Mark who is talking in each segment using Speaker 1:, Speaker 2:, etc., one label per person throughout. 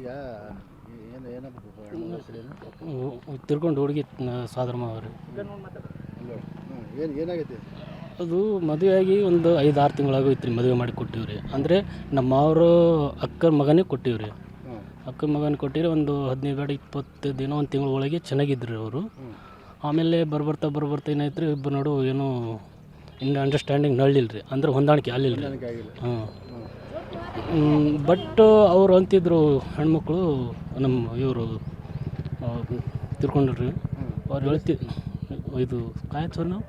Speaker 1: ಈಗ ಏನು ಏನಾಗಬೇಕು
Speaker 2: ತಿರ್ಕೊಂಡು ಹುಡುಗಿ ಸಾದರಮ್ಮ ಅವರು.
Speaker 1: ಏನು ಮದುವೆ
Speaker 2: ಅದು ಮದುವೆಯಾಗಿ ಒಂದು ಐದು ಆರು ತಿಂಗಳಾಗೋಯ್ತು ರೀ ಮದುವೆ ಮಾಡಿ ಕೊಟ್ಟಿವ್ರಿ. ಅಂದರೆ ನಮ್ಮ ಅವರು ಅಕ್ಕನ ಮಗನೇ ಕೊಟ್ಟಿವ್ರಿ. ಅಕ್ಕನ ಮಗನ ಕೊಟ್ಟಿರಿ ಒಂದು ಹದಿನೈದು ಬೇಡ ಇಪ್ಪತ್ತು ದಿನ ಒಂದು ತಿಂಗಳ ಒಳಗೆ ಚೆನ್ನಾಗಿದ್ರು ಅವರು. ಆಮೇಲೆ ಬರ್ಬರ್ತಾ ಬರ್ಬರ್ತಾ ಏನಾಯ್ತು ರೀ ಇಬ್ಬರು ನಡು ಏನು ಇನ್ನು ಅಂಡರ್ಸ್ಟ್ಯಾಂಡಿಂಗ್ ನಳ್ಳಿಲ್ಲ ರೀ ಅಂದ್ರೆ ಹೊಂದಾಣಿಕೆ ಆಗಲಿಲ್ಲ ರೀ ಹಾಂ ಬಟ್ ಅವ್ರು ಅಂತಿದ್ರು ಹೆಣ್ಮಕ್ಳು ನಮ್ಮ ಇವರು ತಿರ್ಕೊಂಡ್ರಿ. ಅವ್ರು ಹೇಳ್ತಿ ಇದು ಕಾಯತ್ ನಾವು?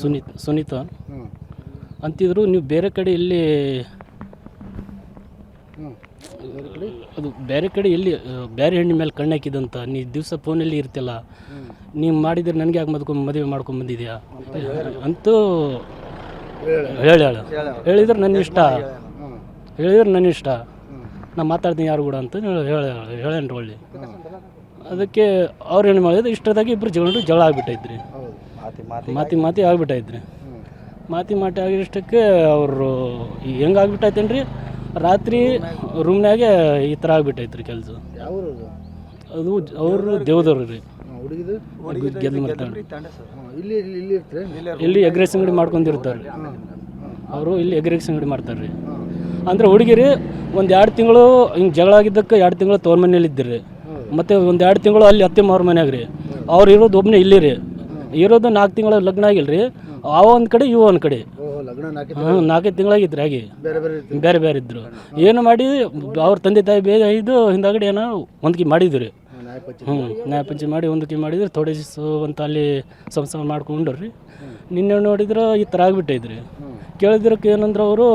Speaker 2: ಸುನೀತ್ ಸುನೀತಾ. ಅಂತಿದ್ರು ನೀವು ಬೇರೆ ಕಡೆ
Speaker 1: ಇಲ್ಲಿ
Speaker 2: ಅದು ಬೇರೆ ಕಡೆ ಎಲ್ಲಿ ಬೇರೆ ಹೆಣ್ಣಿನ ಮೇಲೆ ಕಣ್ಣು ಹಾಕಿದಂತ ನೀ ದಿವಸ ಫೋನಲ್ಲಿ ಇರ್ತಿಲ್ಲ ನೀವು ಮಾಡಿದ್ರೆ ನನಗೆ ಯಾಕೆ ಮದ್ಕೊಂಡು ಮದುವೆ ಮಾಡ್ಕೊಂಡು ಬಂದಿದ್ಯಾ? ಅಂತೂ
Speaker 1: ಹೇಳಿ
Speaker 2: ಹೇಳ. ಹೇಳಿದ್ರೆ ನನ್ನ ಇಷ್ಟ. ಹೇಳಿದ್ರೆ ನನ್ನ ಇಷ್ಟ.
Speaker 1: ನಾನು
Speaker 2: ನಾ ಮಾತಾಡ್ತೀನಿ ಯಾರು ಕೂಡ ಅಂತ ಹೇಳಿ ಹೇಳೇನು ಒಳ್ಳೆ. ಅದಕ್ಕೆ ಅವ್ರು ಏನು ಮಾಡಿದ್ರು ಇಷ್ಟದಾಗಿ ಇಬ್ಬರು ಜಗಳ ಜಗಳ ಆಗ್ಬಿಟ್ಟೈತ್ರಿ.
Speaker 1: ಹೌದು.
Speaker 3: ಮಾತಿ
Speaker 2: ಮಾತಿ ಮಾತಿ ಆಗ್ಬಿಟ್ಟೈತ್ರಿ. ಮಾತಿ ಮಾತಿ ಆಗಿಷ್ಟಕ್ಕೆ ಅವರು ಹೆಂಗೆ ಆಗ್ಬಿಟ್ಟೈತೇನ್ರಿ? ರಾತ್ರಿ ರೂಮ್ನಾಗೆ ಈ ಥರ ಆಗ್ಬಿಟ್ಟೈತ್ರಿ ಕೆಲಸ.
Speaker 1: ಅದು
Speaker 2: ಅವರು ದೇವದವ್ರು ರೀ. ಗೆದ್ದು ಮಾಡ್ತಾರೆ
Speaker 1: ಇಲ್ಲಿ ಇಲ್ಲಿ ಇಲ್ಲಿ ಇರ್ತೀರಿ
Speaker 2: ಇಲ್ಲಿ ಎಗ್ರೆಸ್ ಅಂಗಡಿ ಮಾಡ್ಕೊಂಡಿರ್ತಾರೆ ಅವರು ಇಲ್ಲಿ ಎಗ್ರೆಸ್ ಅಂಗಡಿ ಮಾಡ್ತಾರೆ ರೀ ಅಂದ್ರೆ ಹುಡುಗಿರಿ, ಒಂದು ಎರಡು ತಿಂಗಳು ಹಿಂಗೆ ಜಗಳ ಆಗಿದ್ದಕ್ಕೆ ಎರಡು ತಿಂಗಳು ತೋರ್ ಮನೇಲಿ ಇದ್ದಿರಿ. ಮತ್ತು ಒಂದು ಎರಡು ತಿಂಗಳು ಅಲ್ಲಿ ಅತ್ತೆ ಮಾವ್ರ ಮನ್ಯಾಗ ರೀ ಅವ್ರು ಇರೋದು ಒಬ್ಬನೇ ಇಲ್ಲಿ ರೀ ಇರೋದು ನಾಲ್ಕು ತಿಂಗಳ ಲಗ್ನ ಆಗಿಲ್ಲ ರೀ ಅವ ಒಂದು ಕಡೆ, ಇವ ಒಂದು ಕಡೆ. ಹ್ಞೂ ನಾಲ್ಕೈದು ತಿಂಗಳಾಗಿತ್ತು ಹಾಗೆ
Speaker 1: ಬೇರೆ ಬೇರೆ
Speaker 2: ಇದ್ರು. ಏನು ಮಾಡಿ, ಅವ್ರ ತಂದೆ ತಾಯಿ ಬೇಗ ಇದು ಹಿಂದಾಗಡೆ ಏನೋ ಹೊಂದಿಕೆ ಮಾಡಿದ್ರು. ರೀ ಹ್ಞೂ ನ್ಯಾಯ ಪಂಚಿ ಮಾಡಿ ಹೊಂದಿಕೆ ಮಾಡಿದ್ರೆ ಥೋಡೆ ದಿವ್ಸ ಅಂತ ಅಲ್ಲಿ ಸಂಸಾರ ಮಾಡ್ಕೊಂಡ್ರಿ ನಿನ್ನೆ ನೋಡಿದ್ರೆ ಈ ಥರ
Speaker 1: ಆಗಿಬಿಟ್ಟಿದ್ರಿ
Speaker 2: ಕೇಳಿದ್ರಕ್ಕೆ ಏನಂದ್ರೆ ಅವರು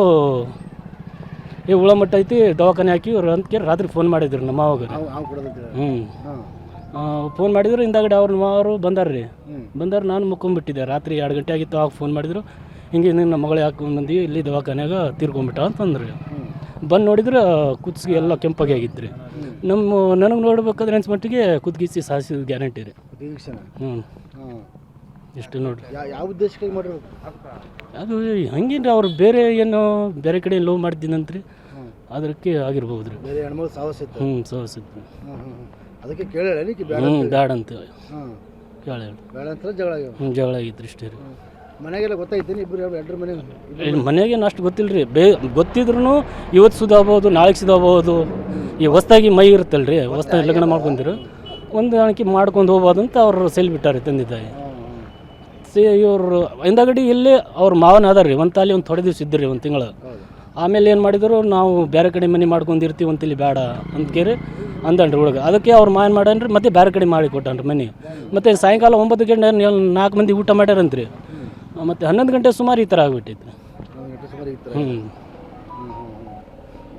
Speaker 2: ಏ ಹುಳ ಮಟ್ಟ ಐತಿ ದವಾಖಾನೆ ಹಾಕಿ ಅಂತ ರಾತ್ರಿ ಫೋನ್ ಮಾಡಿದ್ರು ನಮ್ಮ ಮಾವಾಗ. ಹ್ಞೂ ಫೋನ್ ಮಾಡಿದ್ರು ಹಿಂದಾಗಡೆ ಅವ್ರ ಮಾವರು ಬಂದಾರ ರೀ.
Speaker 1: ಹ್ಞೂ
Speaker 2: ಬಂದಾರ ನಾನು ಮುಕ್ಕೊಂಬಿಟ್ಟಿದ್ದೆ. ರಾತ್ರಿ ಎರಡು ಗಂಟೆ ಆಗಿತ್ತು ಆಗ ಫೋನ್ ಮಾಡಿದ್ರು. ಹಿಂಗೆ ನಿನ್ನ ಮಗಳು ಹಾಕೊಂಡು ಬಂದು ಇಲ್ಲಿ ದವಾಖಾನ್ಯಾಗ ತೀರ್ಕೊಂಡ್ಬಿಟ್ಟ ಅಂತಂದ್ರಿ ಬಂದು ನೋಡಿದ್ರೆ ಕುತ್ತಿಗೆ ಎಲ್ಲ ಕೆಂಪಾಗಿ ಆಗಿದ್ರಿ ರೀ ನಮ್ಮ ನನಗೆ ನೋಡ್ಬೇಕಾದ್ರೆ ಅನ್ಸ್ ಮಟ್ಟಿಗೆ ಕುದ್ಗಿಸಿ ಸಾಸಿ ಗ್ಯಾರಂಟಿ ರೀ. ಹ್ಞೂ ಇಷ್ಟು ನೋಡಿರಿ.
Speaker 1: ಯಾವ ಉದ್ದೇಶಕ್ಕಾಗಿ ಮಾಡಿರ್ಬೇಕು?
Speaker 2: ಅದು ಹಂಗೇನ್ರಿ ಅವ್ರು ಬೇರೆ ಏನು ಬೇರೆ ಕಡೆ ಲೋ ಮಾಡ್ತೀನಂತ್ರಿ
Speaker 1: ಹ್ಞೂ
Speaker 2: ಅದಕ್ಕೆ ಆಗಿರ್ಬೋದು ರೀ
Speaker 1: ಬೇರೆ ಹೆಣ್ಮಗಳು ಸಾಹಸ ಇತ್ತು.
Speaker 2: ಹ್ಞೂ ಸೋಸಿತ್ತು
Speaker 1: ಅದಕ್ಕೆ ಕೇಳಿ ನೀಕಿ ಬೇಡ
Speaker 2: ಹ್ಞೂ ಬ್ಯಾಡ ಅಂತ
Speaker 1: ಹಾಂ
Speaker 2: ಕೇಳಿ
Speaker 1: ಬೇಡ ಅಂತ ಜಗಳ ಆಗ್ಯಾವ.
Speaker 2: ಹ್ಞೂ ಜಗಳ ಆಗಿತ್ತು ಇಷ್ಟೇ ರೀ.
Speaker 1: ಮನೆಗೆಲ್ಲ ಗೊತ್ತಾಯ್ತೇನೆ ಇಬ್ಬರು ಎರಡ್ರ ಮನೆ
Speaker 2: ಇಲ್ಲಿ ಮನೆಗೇನು ಅಷ್ಟು ಗೊತ್ತಿಲ್ಲ ರೀ ಬೇ ಗೊತ್ತಿದ್ರು ಇವತ್ತು ಸುಧಾಬೋದು ನಾಳೆಗೆ ಸುಧಾಬೋದು ಈ ಹೊಸ್ದಾಗಿ ಮೈ ಇರುತ್ತಲ್ಲ ರೀ ಹೊಸ್ದಾಗಿ ಲಗ್ನ ಮಾಡ್ಕೊಂತಿರು ಒಂದು ಅಣಕಿ ಮಾಡ್ಕೊಂಡು ಹೋಗ್ಬೋದು ಅಂತ ಅವರು ಸೆಲ್ ಬಿಟ್ಟಾರೆ ತಂದೆ ತಾಯಿ. ಸೇ ಇವರು ಹಿಂದಾಗಡಿ ಇಲ್ಲಿ ಅವ್ರ ಮಾವನ ಅದಾರ ರೀ ಒಂದು ತಾಲಿ ಒಂದು ಥೊಡೆ ದಿವ್ಸ ಇದ್ದರು ರೀ ಒಂದು ತಿಂಗಳು. ಆಮೇಲೆ ಏನು ಮಾಡಿದ್ರು ನಾವು ಬೇರೆ ಕಡೆ ಮನೆ ಮಾಡ್ಕೊಂಡಿರ್ತೀವಿ ಅಂತೇಳಿ ಬೇಡ ಅಂತ ಕೇರಿ ಅಂದನ್ರಿ ಹುಡುಗ. ಅದಕ್ಕೆ ಅವ್ರು ಮಾಯನ್ ಮಾಡನ್ರಿ ಮತ್ತೆ ಬೇರೆ ಕಡೆ ಮಾಡಿ ಕೊಟ್ಟನ್ರಿ ಮನೆ. ಮತ್ತು ಸಾಯಂಕಾಲ ಒಂಬತ್ತು ಗಂಟೆ ನಾಲ್ಕು ಮಂದಿ ಊಟ ಮಾಡ್ಯಾರಂತ್ರಿ. ಮತ್ತು ಹನ್ನೊಂದು ಗಂಟೆ ಸುಮಾರು ಈ ಥರ ಆಗ್ಬಿಟ್ಟೈತಿ
Speaker 1: ಒಂದು ಗಂಟೆ ಸುಮಾರು ಈ ಥರ
Speaker 2: ಹ್ಞೂ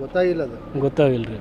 Speaker 1: ಗೊತ್ತಾಗಿಲ್ಲ
Speaker 2: ಗೊತ್ತಾಗಿಲ್ಲ ರೀ